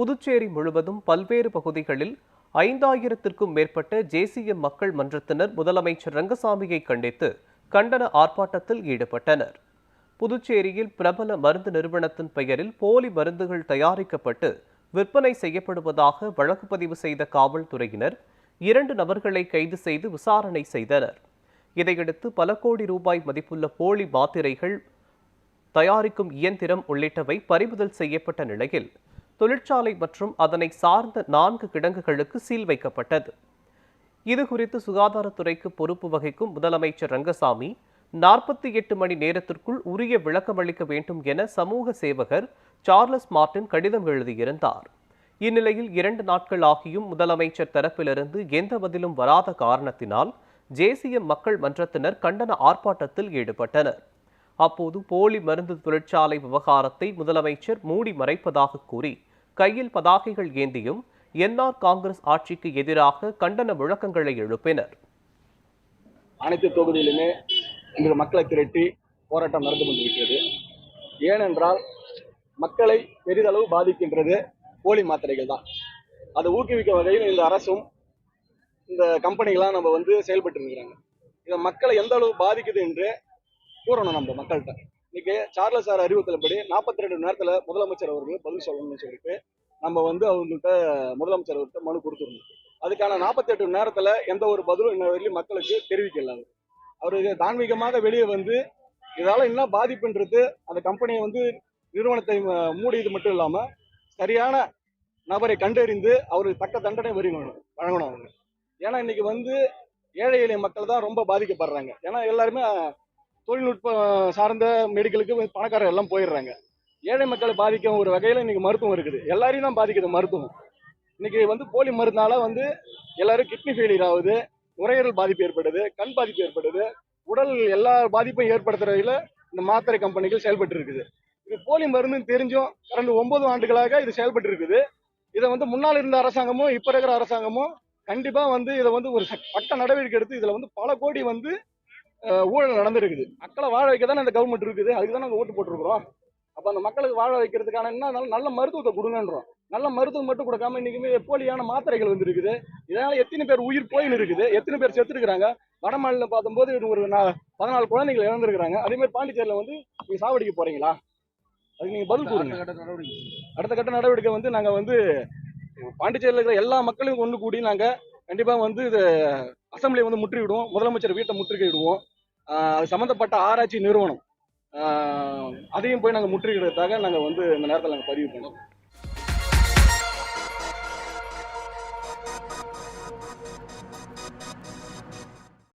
புதுச்சேரி முழுவதும் பல்வேறு பகுதிகளில் ஐந்தாயிரத்திற்கும் மேற்பட்ட ஜேசிஎம் மக்கள் மன்றத்தினர் முதலமைச்சர் ரங்கசாமியை கண்டித்து கண்டன ஆர்ப்பாட்டத்தில் ஈடுபட்டனர். புதுச்சேரியில் பிரபல மருந்து நிறுவனத்தின் பெயரில் போலி மருந்துகள் தயாரிக்கப்பட்டு விற்பனை செய்யப்படுவதாக வழக்கு பதிவு செய்த காவல்துறையினர் இரண்டு நபர்களை கைது செய்து விசாரணை செய்தனர். இதையடுத்து பல கோடி ரூபாய் மதிப்புள்ள போலி மாத்திரைகள் தயாரிக்கும் இயந்திரம் உள்ளிட்டவை பறிமுதல் செய்யப்பட்ட நிலையில் தொழிற்சாலை மற்றும் அதனை சார்ந்த நான்கு கிடங்குகளுக்கு சீல் வைக்கப்பட்டது. இது குறித்து சுகாதாரத்துறைக்கு பொறுப்பு வகிக்கும் முதலமைச்சர் ரங்கசாமி நாற்பத்தி எட்டு மணி நேரத்திற்குள் உரிய விளக்கமளிக்க வேண்டும் என சமூக சேவகர் சார்லஸ் மார்டின் கடிதம் எழுதியிருந்தார். இந்நிலையில் இரண்டு நாட்கள் ஆகியும் முதலமைச்சர் தரப்பிலிருந்து எந்த பதிலும் வராத காரணத்தினால் ஜேசிய மக்கள் மன்றத்தினர் கண்டன ஆர்ப்பாட்டத்தில் ஈடுபட்டனர். அப்போது போலி மருந்து தொழிற்சாலை விவகாரத்தை முதலமைச்சர் மூடி மறைப்பதாக கூறி கையில் பதாகைகள் ஏந்தியும் என்ஆர் காங்கிரஸ் ஆட்சிக்கு எதிராக கண்டன முழக்கங்களை எழுப்பினர். அனைத்து தொகுதியிலுமே இன்று மக்களை திரட்டி போராட்டம் நடந்து கொண்டிருக்கிறது. ஏனென்றால் மக்களை பெரிதளவு பாதிக்கின்றது போலி மாத்திரைகள் தான். அதை ஊக்குவிக்க வகையில் இந்த அரசும் இந்த கம்பெனிகளாம் நம்ம வந்து செயல்பட்டு இருக்கிறாங்க. இதை மக்களை எந்த அளவு பாதிக்குது என்று கூறணும் நம்ம மக்கள்கிட்ட. இன்னைக்கு சார்லஸ் சார் அறிவுறுத்தலப்படி நாற்பத்தி ரெண்டு நேரத்தில் முதலமைச்சர் அவர்கள் பதில் சொல்லணும்னு சொல்லிட்டு நம்ம வந்து அவங்கள்ட்ட முதலமைச்சர் அவர்கிட்ட மனு கொடுத்துருந்தோம். அதுக்கான நாற்பத்தெட்டு நேரத்தில் எந்த ஒரு பதிலும் இன்ன வரையிலும் மக்களுக்கு தெரிவிக்கல அவர். அவர் இது தான்மீகமாக வெளியே வந்து இதால் என்ன பாதிப்புன்றது அந்த கம்பெனியை வந்து நிறுவனத்தை மூடியது மட்டும் இல்லாமல் சரியான நபரை கண்டறிந்து அவருக்கு தக்க தண்டனை வழங்கணும் வழங்கணும் அவங்க. ஏன்னா இன்னைக்கு வந்து ஏழை எளிய மக்கள் தான் ரொம்ப பாதிக்கப்படுறாங்க. ஏன்னா எல்லாருமே தொழில்நுட்பம் சார்ந்த மெடிக்கலுக்கு பணக்காரர் எல்லாம் போயிடுறாங்க. ஏழை மக்களை பாதிக்கும் ஒரு வகையில் இன்னைக்கு மருத்துவம் இருக்குது. எல்லாரையும் தான் பாதிக்குது மருத்துவம். இன்னைக்கு வந்து போலி மருந்தால வந்து எல்லாரும் கிட்னி ஃபெயிலியர் ஆகுது நுரையீரல் பாதிப்பு ஏற்படுது கண் பாதிப்பு ஏற்படுது உடல் எல்லா பாதிப்பும் ஏற்படுத்துறதுல இந்த மாத்திரை கம்பெனிகள் செயல்பட்டு இருக்குது இது போலி மருந்துன்னு தெரிஞ்சும் கடந்த ஒன்பது ஆண்டுகளாக இது செயல்பட்டு இருக்குது இதை வந்து முன்னால் இருந்த அரசாங்கமும் இப்போ இருக்கிற அரசாங்கமும் கண்டிப்பாக வந்து இதை வந்து ஒரு சட்ட- நடவடிக்கை எடுத்து இதில் வந்து பல கோடி வந்து ஊழல் நடந்திருக்குது. மக்களை வாழ வைக்க தானே இந்த கவர்மெண்ட் இருக்குது. அதுக்கு தான் நாங்கள் ஓட்டு போட்டிருக்கிறோம். அப்ப அந்த மக்களுக்கு வாழ வைக்கிறதுக்கான என்ன நல்ல- நல்ல மருத்துவத்தை கொடுங்கன்றோம். நல்ல மருத்துவம் மட்டும் கொடுக்காம இன்னைக்குமே போலியான மாத்திரைகள் வந்து இருக்குது இதனால எத்தனை பேர் உயிர் போயின்னு இருக்குது. எத்தனை பேர் செத்துருக்காங்க வட மாநிலம் பார்க்கும்போது இது ஒரு பதினாலு குழந்தைகள் இறந்துருக்காங்க அதே மாதிரி பாண்டிச்சேரியில வந்து நீங்க சாவடிக்க போறீங்களா? அதுக்கு நீங்க பதில் கூறுங்க. அடுத்த கட்ட நடவடிக்கை. வந்து நாங்க வந்து பாண்டிச்சேரியில் இருக்கிற எல்லா மக்களையும் ஒன்று கூடி நாங்க கண்டிப்பா வந்து இது அசம்பிளியை வந்து முற்றுகிடுவோம் முதலமைச்சர் வீட்டை முற்றுகையிடுவோம். அது சம்மந்தப்பட்ட ஆராய்ச்சி நிறுவனம். அதையும் போய் நாங்கள் முற்றுகிறதுக்காக நாங்கள் வந்து இந்த நேரத்தில் நாங்கள் பதிவு பண்ணோம்.